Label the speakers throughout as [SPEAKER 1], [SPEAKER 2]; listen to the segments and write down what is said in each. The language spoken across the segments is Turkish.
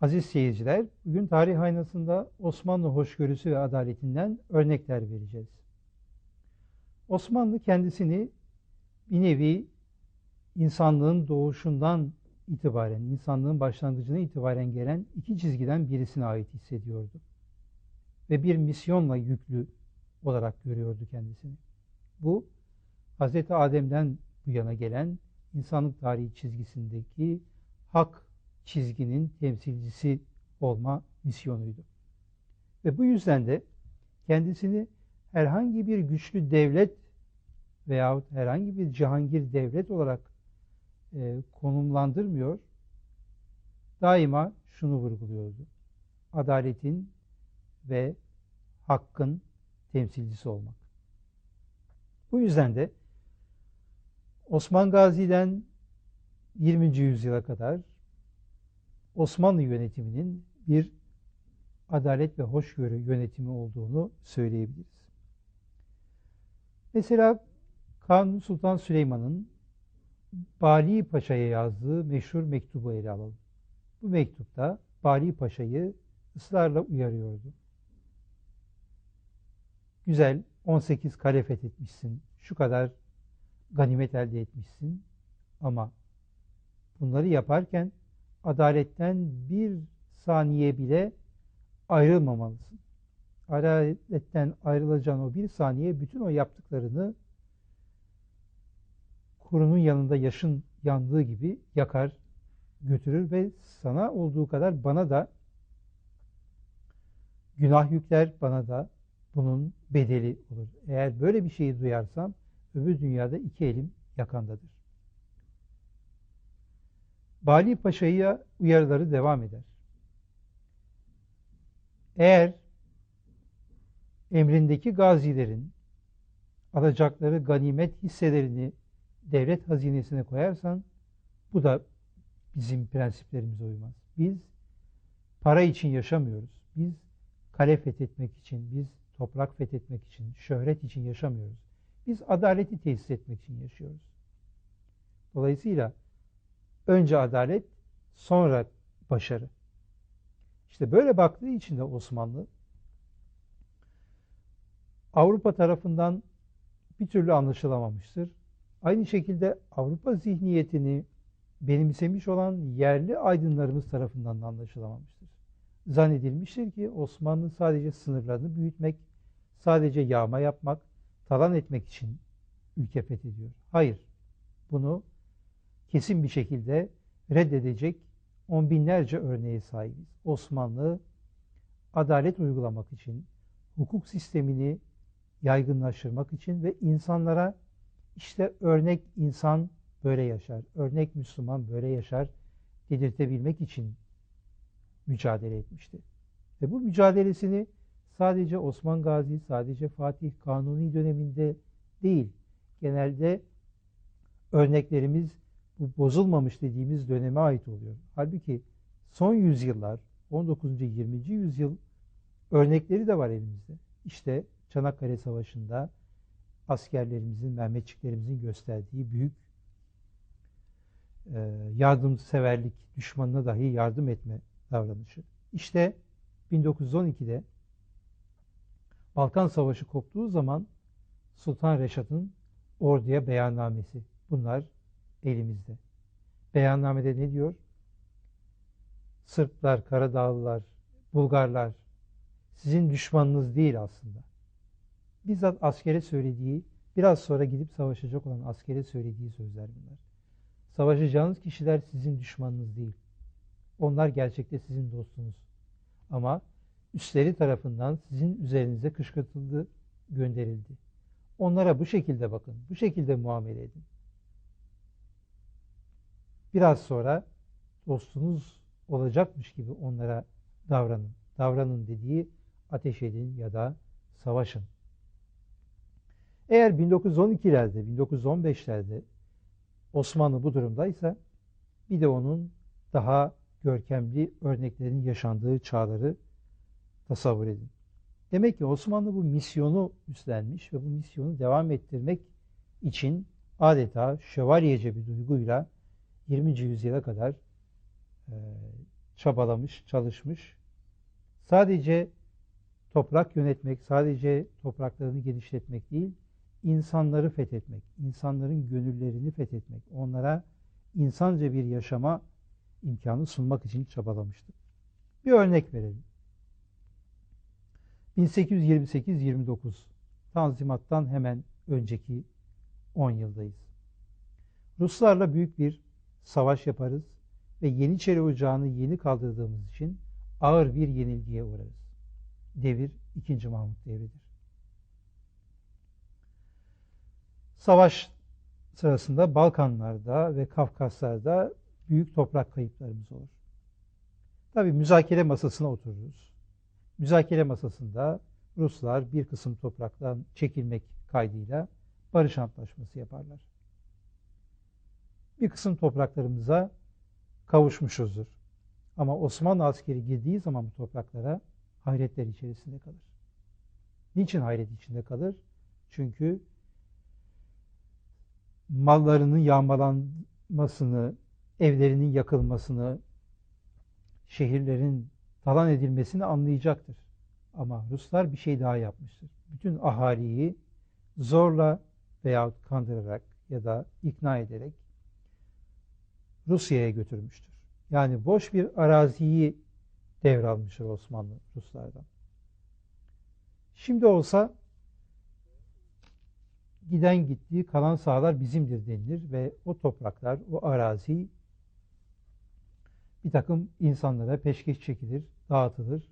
[SPEAKER 1] aziz seyirciler, bugün tarih aynasında Osmanlı hoşgörüsü ve adaletinden örnekler vereceğiz. Osmanlı kendisini bir nevi insanlığın doğuşundan itibaren, insanlığın başlangıcına itibaren gelen iki çizgiden birisine ait hissediyordu. Ve bir misyonla yüklü olarak görüyordu kendisini. Bu, Hz. Adem'den bu yana gelen insanlık tarihi çizgisindeki hak çizginin temsilcisi olma misyonuydu. Ve bu yüzden de kendisini herhangi bir güçlü devlet veyahut herhangi bir cihangir devlet olarak e, konumlandırmıyor. Daima şunu vurguluyordu. Adaletin ve hakkın temsilcisi olmak. Bu yüzden de Osman Gazi'den 20. yüzyıla kadar Osmanlı yönetiminin bir adalet ve hoşgörü yönetimi olduğunu söyleyebiliriz. Mesela Kanuni Sultan Süleyman'ın Bali Paşa'ya yazdığı meşhur mektubu ele alalım. Bu mektupta Bali Paşa'yı ısrarla uyarıyordu. Güzel, 18 kale fethetmişsin, şu kadar ganimet elde etmişsin ama bunları yaparken adaletten bir saniye bile ayrılmamalısın. Adaletten ayrılacağın o bir saniye bütün o yaptıklarını kurunun yanında yaşın yandığı gibi yakar, götürür ve sana olduğu kadar bana da günah yükler, bana da bunun bedeli olur. Eğer böyle bir şeyi duyarsam öbür dünyada iki elim yakandadır. Bali Paşa'ya uyarıları devam eder. Eğer emrindeki gazilerin alacakları ganimet hisselerini devlet hazinesine koyarsan bu da bizim prensiplerimize uymaz. Biz para için yaşamıyoruz. Biz kale fethetmek için, biz toprak fethetmek için, şöhret için yaşamıyoruz. Biz adaleti tesis etmek için yaşıyoruz. Dolayısıyla önce adalet, sonra başarı. İşte böyle baktığı için de Osmanlı Avrupa tarafından bir türlü anlaşılamamıştır. Aynı şekilde Avrupa zihniyetini benimsemiş olan yerli aydınlarımız tarafından da anlaşılamamıştır. Zannedilmiştir ki Osmanlı sadece sınırlarını büyütmek, sadece yağma yapmak, talan etmek için ülke fethediyor. Hayır, bunu kesin bir şekilde reddedecek on binlerce örneğe sahibiz. Osmanlı adalet uygulamak için, hukuk sistemini yaygınlaştırmak için ve insanlara işte örnek insan böyle yaşar, örnek Müslüman böyle yaşar dedirtebilmek için mücadele etmişti. Ve bu mücadelesini sadece Osman Gazi, sadece Fatih Kanuni döneminde değil, genelde örneklerimiz bu bozulmamış dediğimiz döneme ait oluyor. Halbuki son yüzyıllar, 19. 20. yüzyıl örnekleri de var elimizde. İşte Çanakkale Savaşı'nda askerlerimizin, Mehmetçiklerimizin gösterdiği büyük e, yardımseverlik, düşmanına dahi yardım etme davranışı. İşte 1912'de Balkan Savaşı koptuğu zaman Sultan Reşat'ın orduya beyannamesi. Bunlar elimizde. Beyannamede ne diyor? Sırplar, Karadağlılar, Bulgarlar sizin düşmanınız değil aslında. Bizzat askere söylediği, biraz sonra gidip savaşacak olan askere söylediği sözler bunlar. Savaşacağınız kişiler sizin düşmanınız değil. Onlar gerçekte sizin dostunuz. Ama üstleri tarafından sizin üzerinize kışkırtıldı, gönderildi. Onlara bu şekilde bakın, bu şekilde muamele edin. Biraz sonra dostunuz olacakmış gibi onlara davranın. Davranın dediği ateş edin ya da savaşın. Eğer 1912'lerde, 1915'lerde Osmanlı bu durumdaysa bir de onun daha görkemli örneklerin yaşandığı çağları tasavvur edin. Demek ki Osmanlı bu misyonu üstlenmiş ve bu misyonu devam ettirmek için adeta şövalyece bir duyguyla 20. yüzyıla kadar e, çabalamış, çalışmış. Sadece toprak yönetmek, sadece topraklarını genişletmek değil, insanları fethetmek, insanların gönüllerini fethetmek, onlara insanca bir yaşama imkanı sunmak için çabalamıştı. Bir örnek verelim. 1828-29 Tanzimat'tan hemen önceki 10 yıldayız. Ruslarla büyük bir savaş yaparız ve Yeniçeri Ocağı'nı yeni kaldırdığımız için ağır bir yenilgiye uğrarız. Devir 2. Mahmut devridir. Savaş sırasında Balkanlarda ve Kafkaslar'da büyük toprak kayıplarımız olur. Tabi müzakere masasına otururuz. Müzakere masasında Ruslar bir kısım topraktan çekilmek kaydıyla barış antlaşması yaparlar. Bir kısım topraklarımıza kavuşmuşuzdur. Ama Osmanlı askeri girdiği zaman bu topraklara hayretler içerisinde kalır. Niçin hayret içinde kalır? Çünkü mallarının yağmalanmasını, evlerinin yakılmasını, şehirlerin talan edilmesini anlayacaktır. Ama Ruslar bir şey daha yapmıştır. Bütün ahaliyi zorla veya kandırarak ya da ikna ederek Rusya'ya götürmüştür. Yani boş bir araziyi devralmıştır Osmanlı Ruslardan. Şimdi olsa giden gittiği kalan sahalar bizimdir denilir ve o topraklar, o arazi bir takım insanlara peşkeş çekilir, dağıtılır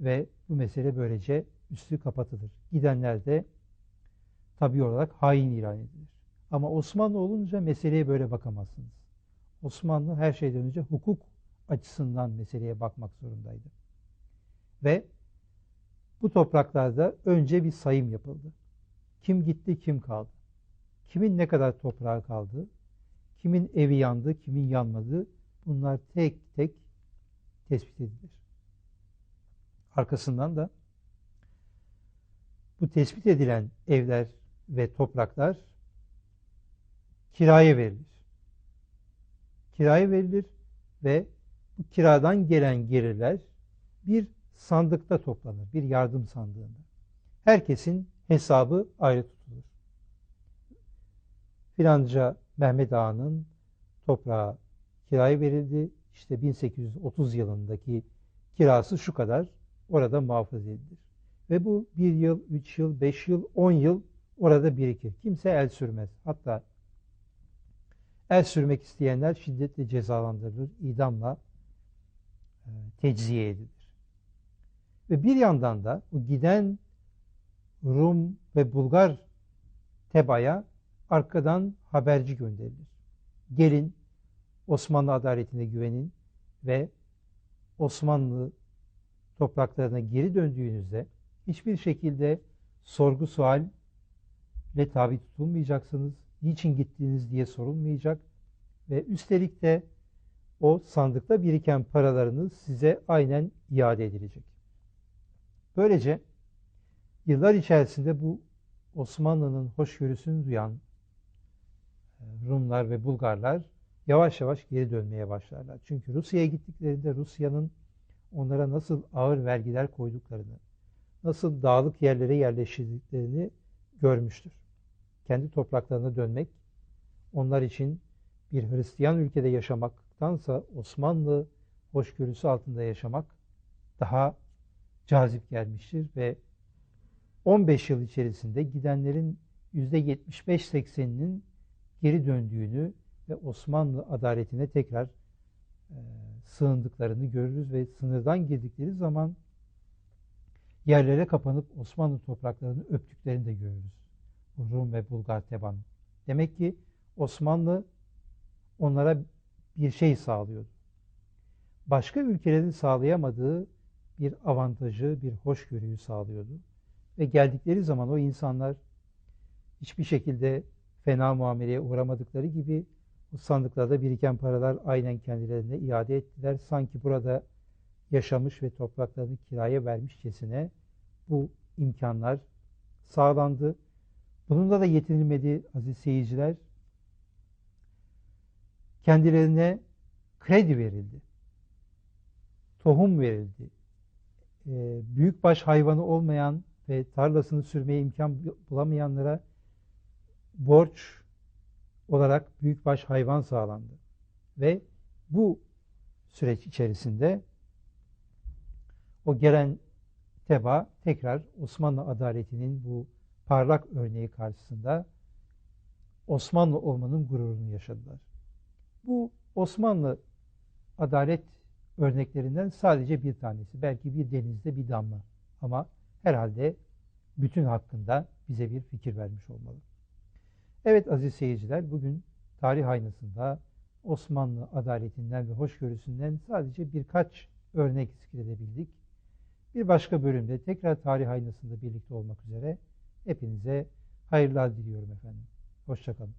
[SPEAKER 1] ve bu mesele böylece üstü kapatılır. Gidenler de tabi olarak hain ilan edilir. Ama Osmanlı olunca meseleye böyle bakamazsınız. Osmanlı her şeyden önce hukuk açısından meseleye bakmak zorundaydı. Ve bu topraklarda önce bir sayım yapıldı. Kim gitti, kim kaldı? Kimin ne kadar toprağı kaldı? Kimin evi yandı, kimin yanmadı? Bunlar tek tek tespit edilir. Arkasından da bu tespit edilen evler ve topraklar kiraya verilir. Kiraya verilir ve bu kiradan gelen gelirler bir sandıkta toplanır, bir yardım sandığında. Herkesin hesabı ayrı tutulur. Filanca Mehmet Ağa'nın toprağı kiraya verildi. İşte 1830 yılındaki kirası şu kadar orada muhafaza edilir. Ve bu bir yıl, üç yıl, beş yıl, on yıl orada birikir. Kimse el sürmez. Hatta el sürmek isteyenler şiddetle cezalandırılır, idamla e, tecziye edilir. Ve bir yandan da o giden Rum ve Bulgar tebaya arkadan haberci gönderilir. Gelin Osmanlı adaletine güvenin ve Osmanlı topraklarına geri döndüğünüzde hiçbir şekilde sorgu sual ile tabi tutulmayacaksınız. Niçin gittiniz diye sorulmayacak ve üstelik de o sandıkta biriken paralarınız size aynen iade edilecek. Böylece yıllar içerisinde bu Osmanlı'nın hoşgörüsünü duyan e, Rumlar ve Bulgarlar yavaş yavaş geri dönmeye başlarlar. Çünkü Rusya'ya gittiklerinde Rusya'nın onlara nasıl ağır vergiler koyduklarını, nasıl dağlık yerlere yerleştirdiklerini görmüştür. Kendi topraklarına dönmek onlar için bir Hristiyan ülkede yaşamaktansa Osmanlı hoşgörüsü altında yaşamak daha cazip gelmiştir ve 15 yıl içerisinde gidenlerin %75-80'inin geri döndüğünü ve Osmanlı adaletine tekrar e, sığındıklarını görürüz ve sınırdan girdikleri zaman yerlere kapanıp Osmanlı topraklarını öptüklerini de görürüz. Rum ve Bulgar teban. Demek ki Osmanlı onlara bir şey sağlıyordu. Başka ülkelerin sağlayamadığı bir avantajı, bir hoşgörüyü sağlıyordu. Ve geldikleri zaman o insanlar hiçbir şekilde fena muameleye uğramadıkları gibi bu sandıklarda biriken paralar aynen kendilerine iade ettiler. Sanki burada yaşamış ve topraklarını kiraya vermişçesine bu imkanlar sağlandı. Bununla da yetinilmedi aziz seyirciler. Kendilerine kredi verildi. tohum verildi. E, büyükbaş hayvanı olmayan ve tarlasını sürmeye imkan bulamayanlara borç olarak büyükbaş hayvan sağlandı. Ve bu süreç içerisinde o gelen teba tekrar Osmanlı adaletinin bu parlak örneği karşısında Osmanlı olmanın gururunu yaşadılar. Bu Osmanlı adalet örneklerinden sadece bir tanesi. Belki bir denizde bir damla. Ama herhalde bütün hakkında bize bir fikir vermiş olmalı. Evet aziz seyirciler, bugün tarih aynasında Osmanlı adaletinden ve hoşgörüsünden sadece birkaç örnek zikredebildik. Bir başka bölümde tekrar tarih aynasında birlikte olmak üzere hepinize hayırlar diliyorum efendim. Hoşçakalın.